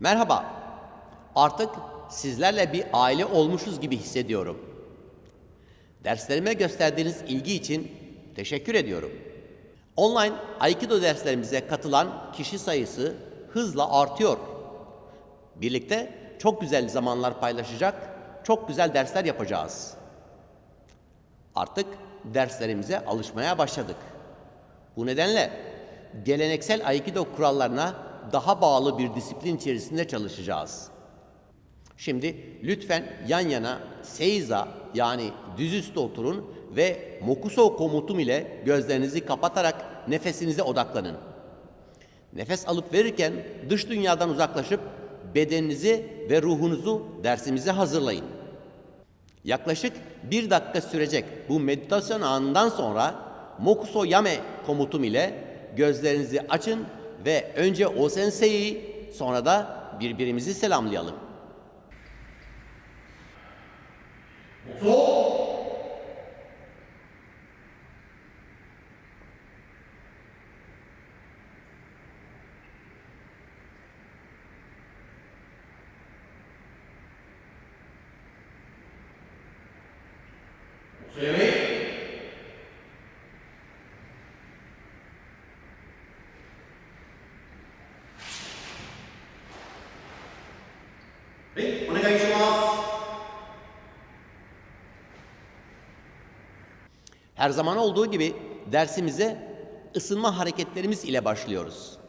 Merhaba. Artık sizlerle bir aile olmuşuz gibi hissediyorum. Derslerime gösterdiğiniz ilgi için teşekkür ediyorum. Online Aikido derslerimize katılan kişi sayısı hızla artıyor. Birlikte çok güzel zamanlar paylaşacak, çok güzel dersler yapacağız. Artık derslerimize alışmaya başladık. Bu nedenle geleneksel Aikido kurallarına daha bağlı bir disiplin içerisinde çalışacağız. Şimdi lütfen yan yana Seiza yani düzüstü oturun ve Mokuso komutum ile gözlerinizi kapatarak nefesinize odaklanın. Nefes alıp verirken dış dünyadan uzaklaşıp bedeninizi ve ruhunuzu dersimize hazırlayın. Yaklaşık bir dakika sürecek bu meditasyon anından sonra Mokuso Yame komutum ile gözlerinizi açın ve önce o sensei'yi sonra da birbirimizi selamlayalım. Her zaman olduğu gibi dersimize ısınma hareketlerimiz ile başlıyoruz.